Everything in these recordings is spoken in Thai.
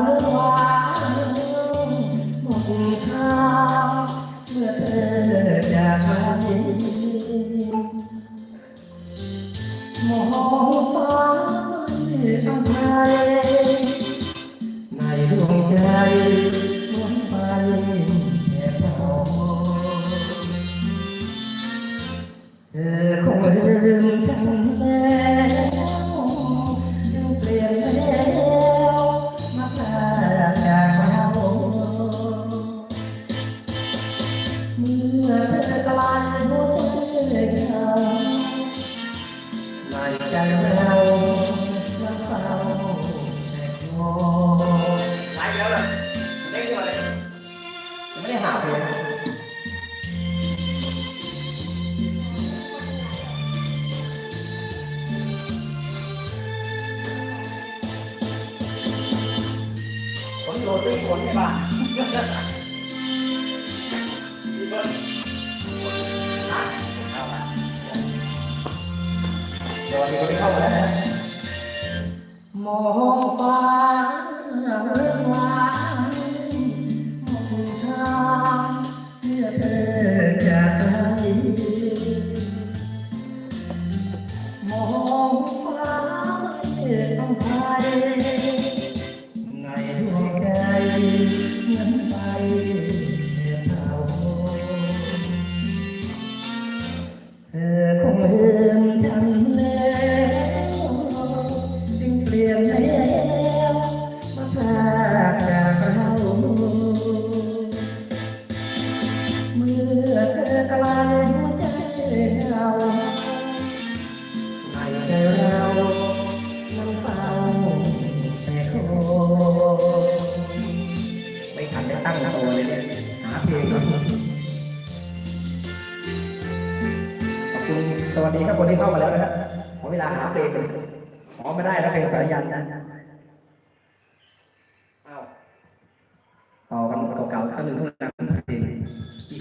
on the wire. มีคนเข้ามาแล้วมอง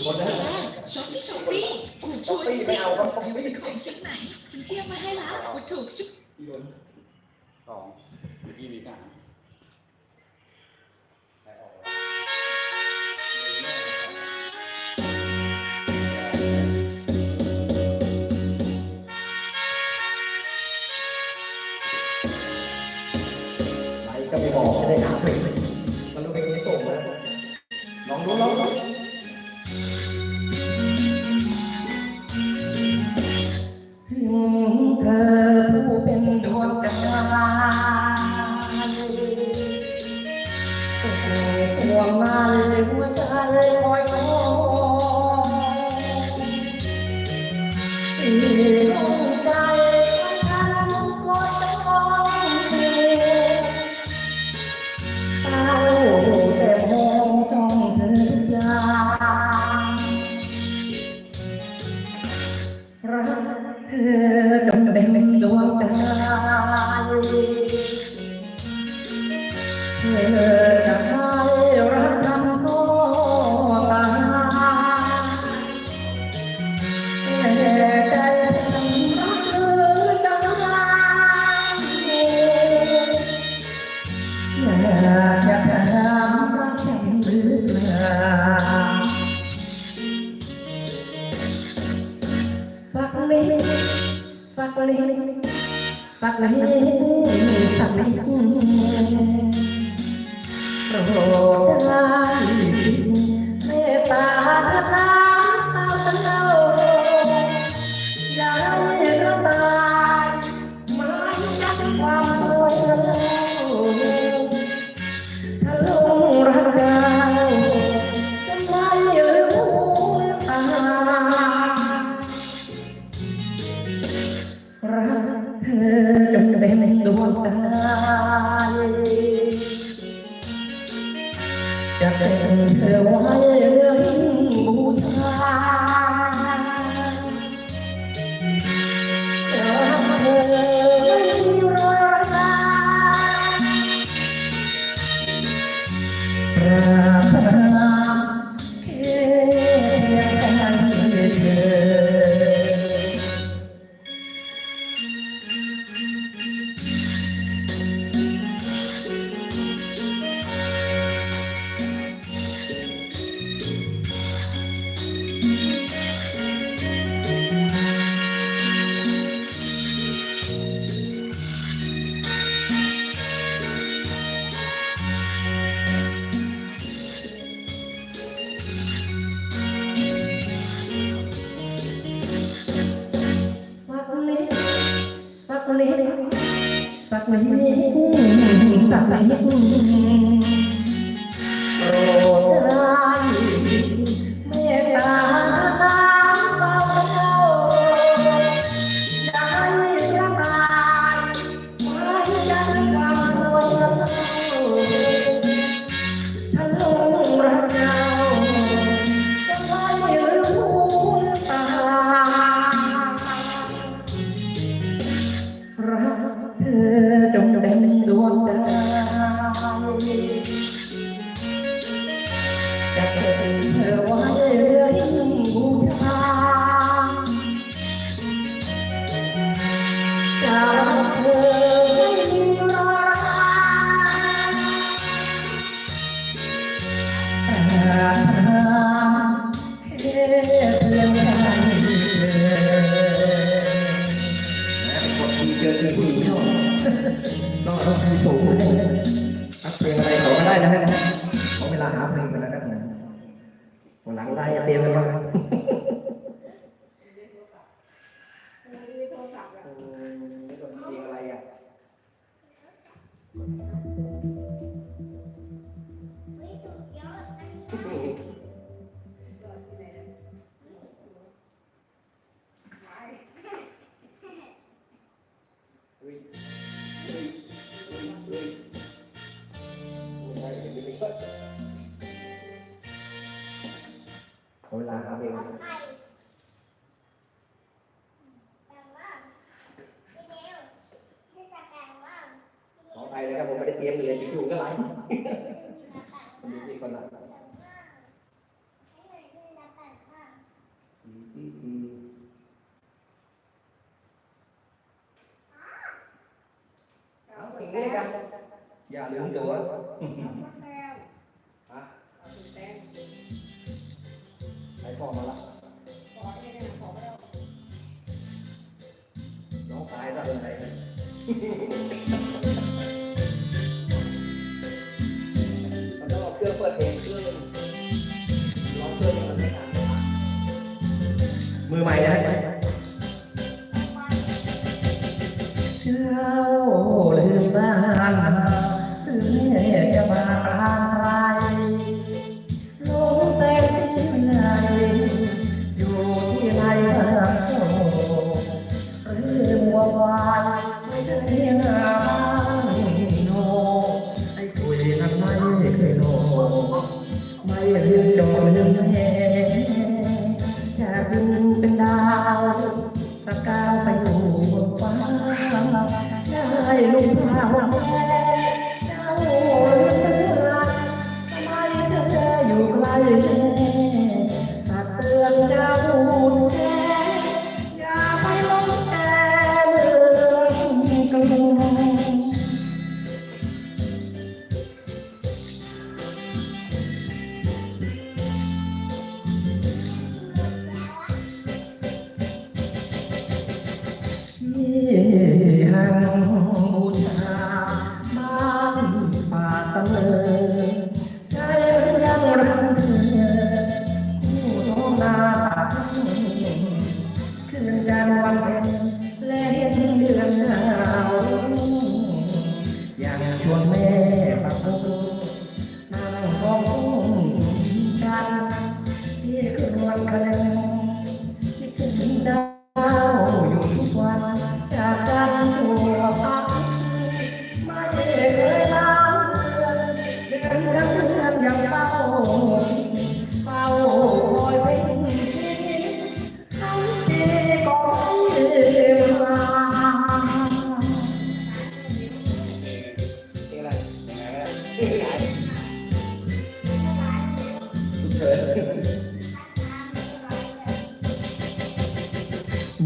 หมดแช็อปที่ช็อปปี้ถูกชัวร์จริงๆไม่ว่าจะของชิ้นไหนฉันเทียบมาให้แล้วว่าถูกชุดสองที่อกี้มีการ Yeah. ลิสักไหมสักไหม เตรียมไปเลยยูทูบก็ไลฟ์มีคนละ มือใหม่นะ Amen.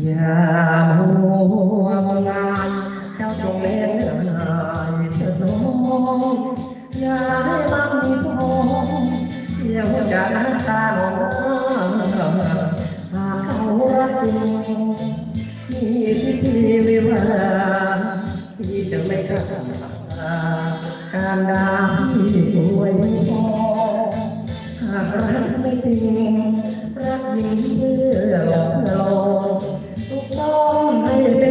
ยามหัวงานเจ้าจงเล่นงานเถิดน้องอย่าให้มันมีทงเดี๋ยวจะน้ำตาหนองหากเขารักจริงมีพิธีวิวาที่จะไม่กล้าการดางด้วยพอหากรักไม่จริงรักยิ่งเพื่อหลอกลวง Oh, my God.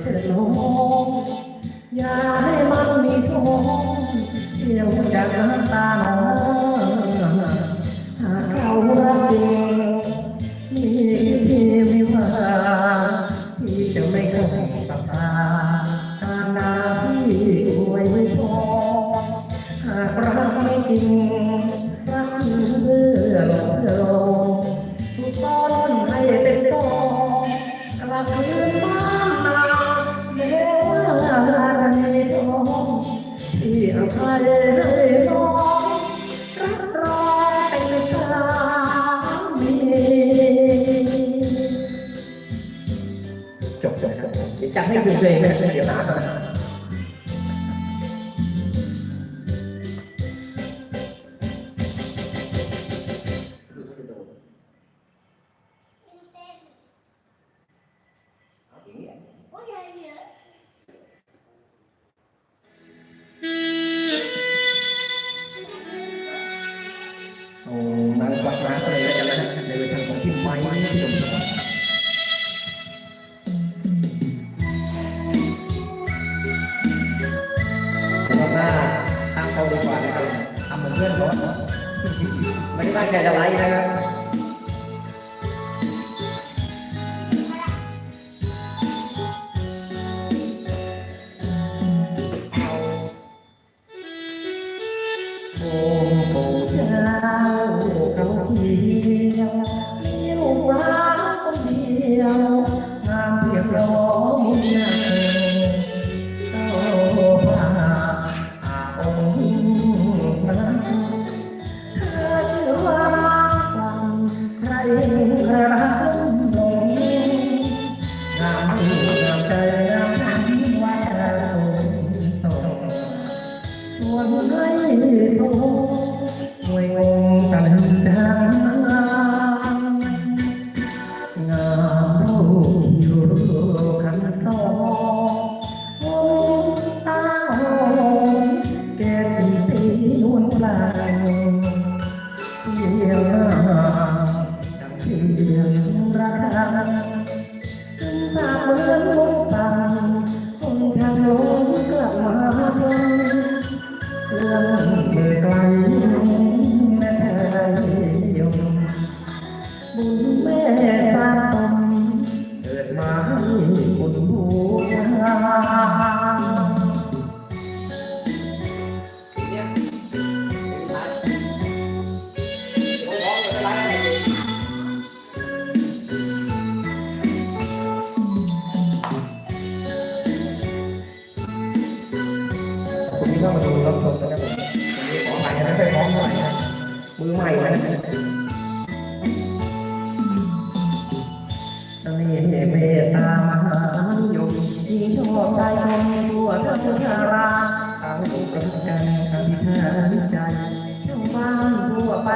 เธอน้งย่าให้มันมีท้องเที่ยวจากน้ำตาหนา 对对对。没得办法，来一个。 มือล็นะครับผมขอใหม่นะไปพร้อมหน่อยนะมือใหม่นะไม่ยินงชอใจชมทั่วทั้งราทั้งประกันทั้ใจชาวบ้านทั่วไป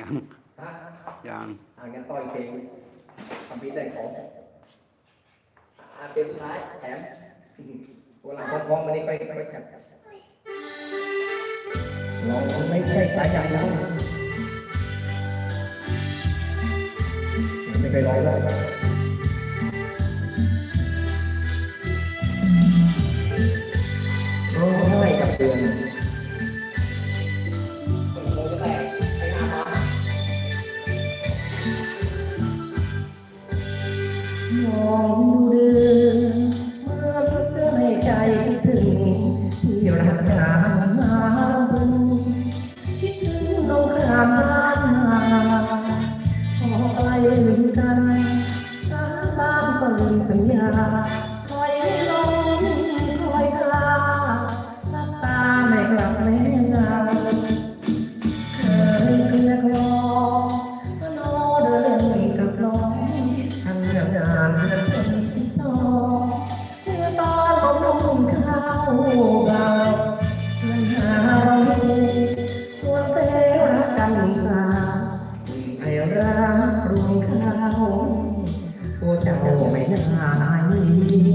ยังยังอ่างั้นต่ออีกเพลงทำพีแต่งของอาเป็นสุดท้ายแถมวันหลัพร้อมๆวันนี้ไปไปกันเราไม่ใช่สายใหญ่แล้วไม่ไปร้องเลย 这的啊因为